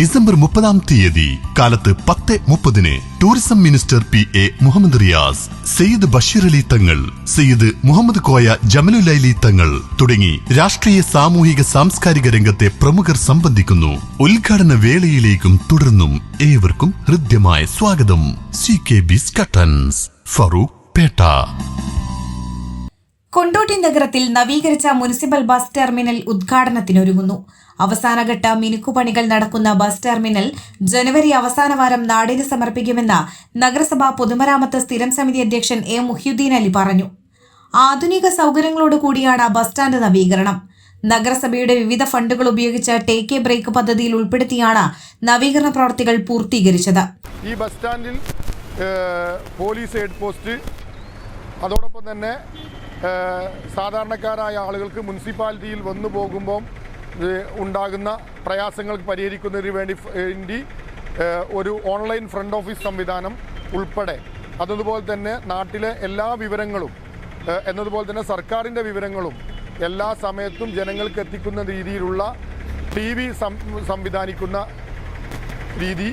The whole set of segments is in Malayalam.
ഡിസംബർ മുപ്പതാം തീയതി കാലത്ത് പത്ത് മുപ്പതിന് tourism minister P A Muhammad Riyas Sayyid Basheer Ali Thangal Sayyid Muhammad Koya Jamalullaili തങ്ങൾ തുടങ്ങി രാഷ്ട്രീയ സാമൂഹിക സാംസ്കാരിക രംഗത്തെ പ്രമുഖർ സംബന്ധിക്കുന്നു. ഉദ്ഘാടന വേളയിലേക്കും തുടർന്നും ഏവർക്കും ഹൃദ്യമായ സ്വാഗതം. സി കെ ബി കട്ടൻസ് ഫറൂഖ് പേട്ട. കൊണ്ടോട്ടി നഗരത്തിൽ നവീകരിച്ച മുനിസിപ്പൽ ബസ് ടെർമിനൽ ഉദ്ഘാടനത്തിനൊരുങ്ങുന്നു. അവസാനഘട്ട മിനുക്കുപണികൾ നടക്കുന്ന ബസ് ടെർമിനൽ ജനുവരി അവസാന വാരം നാടിന് സമർപ്പിക്കുമെന്ന നഗരസഭാ പൊതുമരാമത്ത് സ്ഥിരം സമിതി അധ്യക്ഷൻ എ മുഹ്യുദ്ദീൻ അലി പറഞ്ഞു. ആധുനിക സൗകര്യങ്ങളോട് കൂടിയാണ് ബസ് സ്റ്റാൻഡ് നവീകരണം. നഗരസഭയുടെ വിവിധ ഫണ്ടുകൾ ഉപയോഗിച്ച ടേക്ക് എ ബ്രേക്ക് പദ്ധതിയിൽ ഉൾപ്പെടുത്തിയാണ് നവീകരണ പ്രവർത്തികൾ പൂർത്തീകരിച്ചത്. ഈ ബസ് സ്റ്റാൻഡിൽ പോലീസ് ഹെഡ് പോസ്റ്റ് അതോടൊപ്പം തന്നെ സാധാരണക്കാരായ ആളുകൾക്ക് മുനിസിപ്പാലിറ്റിയിൽ വന്നു പോകുമ്പോൾ ഉണ്ടാകുന്ന പ്രയാസങ്ങൾക്ക് പരിഹരിക്കുന്നതിന് വേണ്ടി വേണ്ടി ഒരു ഓൺലൈൻ ഫ്രണ്ട് ഓഫീസ് സംവിധാനം ഉൾപ്പെടെ. അതുപോലെ തന്നെ നാട്ടിലെ എല്ലാ വിവരങ്ങളും എന്നതുപോലെ തന്നെ സർക്കാരിന്റെ വിവരങ്ങളും എല്ലാ സമയത്തും ജനങ്ങൾക്ക് എത്തിക്കുന്ന രീതിയിലുള്ള ടി വി സംവിധാനിക്കുന്ന രീതി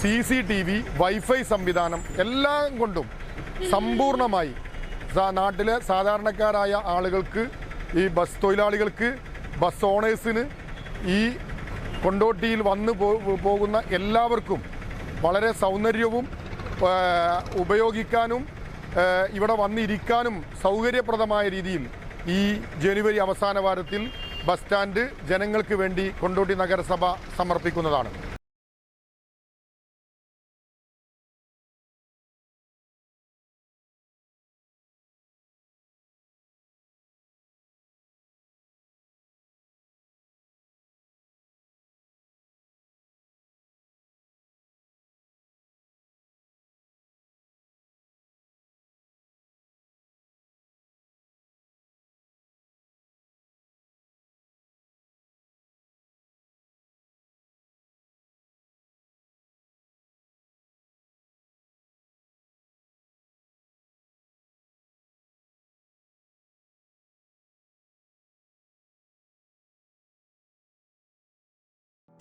C C T V wifi സംവിധാനം എല്ലാം കൊണ്ടും സമ്പൂർണമായി സാ- നാട്ടിലെ സാധാരണക്കാരായ ആളുകൾക്ക് ഈ ബസ് തൊഴിലാളികൾക്ക് ബസ് ഓണേഴ്സിന് ഈ കൊണ്ടോട്ടിയിൽ വന്ന് പോകുന്ന എല്ലാവർക്കും വളരെ സൗന്ദര്യവും ഉപയോഗിക്കാനും ഇവിടെ വന്നിരിക്കാനും സൗകര്യപ്രദമായ രീതിയിൽ ഈ ജനുവരി അവസാന വാരത്തിൽ ബസ് സ്റ്റാൻഡ് ജനങ്ങൾക്ക് വേണ്ടി കൊണ്ടോട്ടി നഗരസഭ സമർപ്പിക്കുന്നതാണ്.